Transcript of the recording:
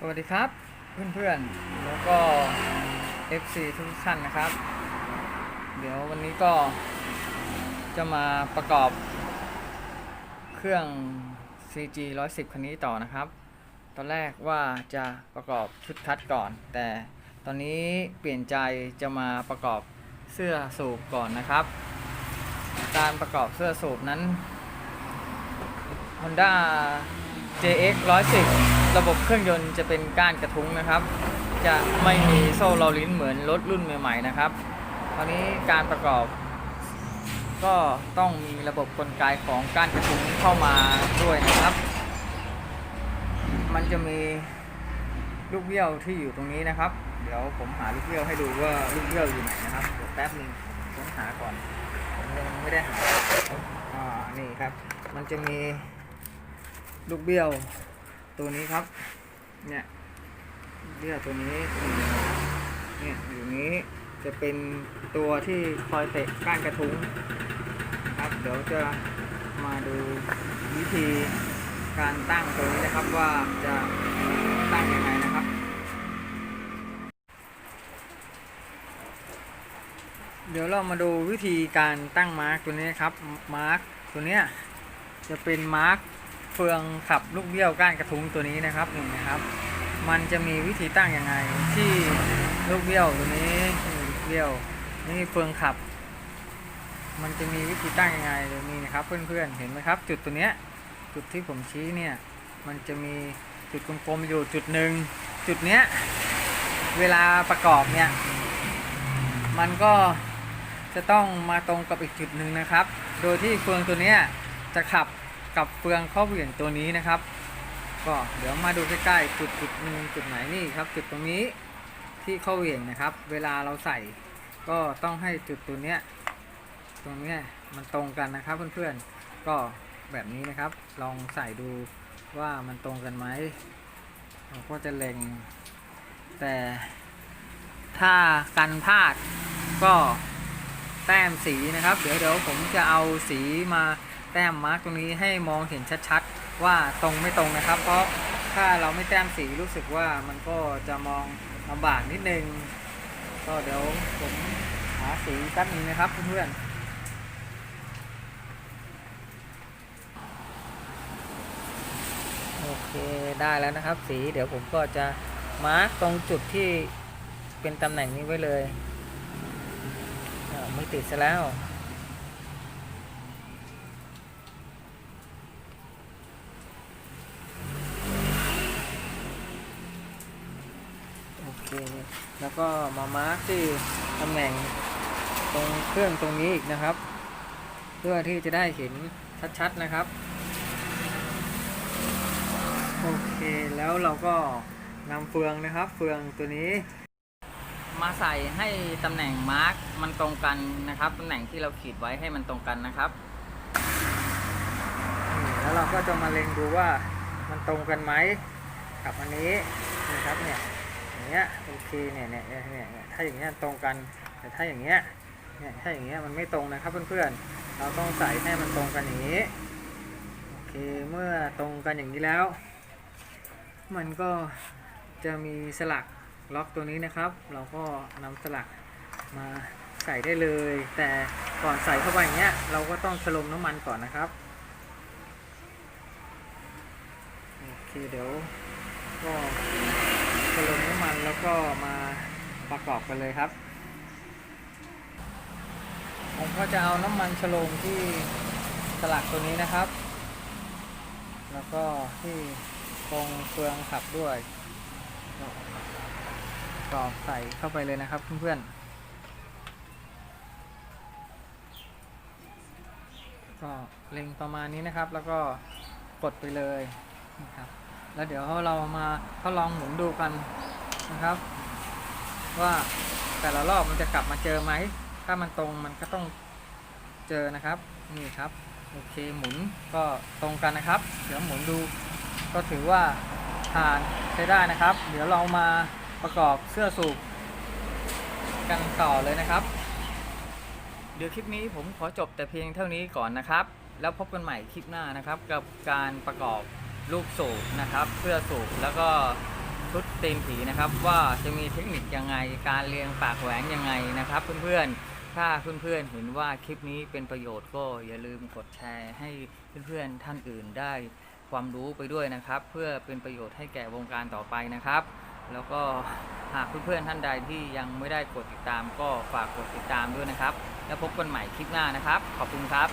สวัสดีครับเพื่อนๆ แล้วก็ FC ทุกท่านนะครับ เดี๋ยววันนี้ก็จะมาประกอบเครื่อง CG 110 คันนี้ต่อนะครับ ตอนแรกว่าจะประกอบชุดคัดก่อน แต่ตอนนี้เปลี่ยนใจจะมาประกอบเสื้อสูบก่อนนะครับ การประกอบเสื้อสูบนั้น Honda JX 110 ระบบเครื่องยนต์จะเป็นก้านกระทุ้งนะครับ จะไม่มีโซ่ลอลิ้นเหมือนรถรุ่นใหม่ ๆ นะครับคราวนี้การประกอบ ก็ต้องมีระบบกลไกของก้านกระทุ้งเข้ามาด้วยนะครับ มันจะมีลูกเบี้ยวที่อยู่ตรงนี้นะครับ เดี๋ยวผมหาลูกเบี้ยวให้ดูว่าลูกเบี้ยวอยู่ไหนนะครับเดี๋ยวแป๊บหนึงผมหาก่อนผมยังไม่ได้หาอ่านี่ครับ มันจะมี ลูกเบี้ยว ตัวนี้ครับ เนี่ยเบี้ยวตัวนี้ เนี่ยอยู่นี้จะเป็นตัวที่คอยเตะก้านกระทุ้งครับเดี๋ยวจะมาดูวิธีการตั้งตัวนี้นะครับว่าจะตั้งยังไงนะครับ เดี๋ยวเรามาดูวิธีการตั้งมาร์กตัวนี้ครับมาร์กตัวเนี้ยจะเป็นมาร์ก เฟืองขับลูกเบี้ยวก้านกระทุ้งตัวนี้นะครับนี่นะครับ มันจะมีวิธีตั้งยังไงที่ลูกเบี้ยวตัวนี้ลูกเบี้ยวนี่เฟืองขับ มันจะมีวิธีตั้งยังไงเดี๋ยวนี้นะครับ เพื่อนๆเห็นไหมครับ จุดตัวเนี้ยจุดที่ผมชี้เนี่ยมันจะมีจุดกลมๆอยู่จุดหนึ่งจุดเนี้ยเวลาประกอบเนี่ยมันก็จะต้องมาตรงกับอีกจุดหนึ่งนะครับ โดยที่เฟืองตัวเนี้ยจะขับ กับเฟืองเข้าเหวี่ยงตัวนี้นะครับ ก็เดี๋ยวมาดูใกล้ๆจุดจุดหนึ่งจุดไหนนี่ครับ จุดตรงนี้ที่เข้าเหวี่ยงนะครับ เวลาเราใส่ก็ต้องให้จุดตัวเนี้ยตรงเนี้ยมันตรงกันนะครับเพื่อนๆก็แบบนี้นะครับ ลองใส่ดูว่ามันตรงกันไหมเราก็จะเล็ง แต่ถ้ากันพลาดก็แต้มสีนะครับ เดี๋ยวเดี๋ยวผมจะเอาสีมา แต้มมาร์กตรงนี้ให้มองเห็นชัดๆ ว่าตรงไม่ตรงนะครับ เพราะถ้าเราไม่แต้มสีรู้สึกว่ามันก็จะมองลำบากนิดนึง ก็เดี๋ยวผมหาสีแป๊บนึงนะครับเพื่อนๆโอเคได้แล้วนะครับ สีเดี๋ยวผมก็จะมาร์กตรงจุดที่เป็นตำแหน่งนี้ไว้เลยไม่ติดซะแล้ว เคแล้วก็มามาร์คที่ตำแหน่งตรงเครื่องตรงนี้อีกนะครับ เพื่อที่จะได้เห็นชัดๆนะครับ โอเคแล้วเราก็นำเฟืองนะครับ เฟืองตัวนี้ มาใส่ให้ตำแหน่งมาร์กมันตรงกันนะครับตำแหน่งที่เราขีดไว้ให้มันตรงกันนะครับแล้วเราก็จะมาเล็งดูว่ามันตรงกันไหมกับอันนี้ อย่างเงี้ยโอเคเนี่ยเนี่ยเนี่ยเนี่ยถ้าอย่างเงี้ยตรงกันแต่ถ้าอย่างเงี้ยเนี่ยถ้าอย่างเงี้ยมันไม่ตรงนะครับเพื่อนๆเราต้องใส่ให้มันตรงกันอย่างนี้โอเคเมื่อตรงกันอย่างนี้แล้ว มันก็จะมีสลักล็อกตัวนี้นะครับ เราก็นำสลักมาใส่ได้เลย แต่ก่อนใส่เข้าไปอย่างเงี้ยเราก็ต้องชลมน้ำมันก่อนนะครับโอเคเดี๋ยวก็ ชโลมน้ำมันแล้วก็มาประกอบกันเลยครับ ผมก็จะเอาน้ำมันชโลมที่สลักตัวนี้นะครับ แล้วก็ที่ตรงเฟืองขับด้วยกรอกใส่เข้าไปเลยนะครับเพื่อนๆก็เล็งประมาณนี้นะครับ แล้วก็กดไปเลยนะครับ แล้วเดี๋ยวเรามาทดลองหมุนดูกันนะครับ ว่าแต่ละรอบมันจะกลับมาเจอไหม ถ้ามันตรงมันก็ต้องเจอนะครับ นี่ครับโอเคหมุนก็ตรงกันนะครับ เดี๋ยวหมุนดูก็ถือว่าผ่านใช้ได้นะครับ เดี๋ยวเรามาประกอบเสื้อสูบกันต่อเลยนะครับ เดี๋ยวคลิปนี้ผมขอจบแต่เพียงเท่านี้ก่อนนะครับ แล้วพบกันใหม่คลิปหน้านะครับ กับการประกอบ ลูกสูบนะครับเสื้อสูบแล้วก็ชุดตีนผีนะครับว่าจะมีเทคนิคยังไงการเรียงปากแหวนยังไงนะครับ เพื่อนๆถ้าเพื่อนๆเห็นว่าคลิปนี้เป็นประโยชน์ก็อย่าลืมกดแชร์ให้เพื่อนๆท่านอื่นได้ความรู้ไปด้วยนะครับ เพื่อเป็นประโยชน์ให้แก่วงการต่อไปนะครับ แล้วก็หากเพื่อนๆท่านใดที่ยังไม่ได้กดติดตามก็ฝากกดติดตามด้วยนะครับ แล้วพบกันใหม่คลิปหน้านะครับ ขอบคุณครับ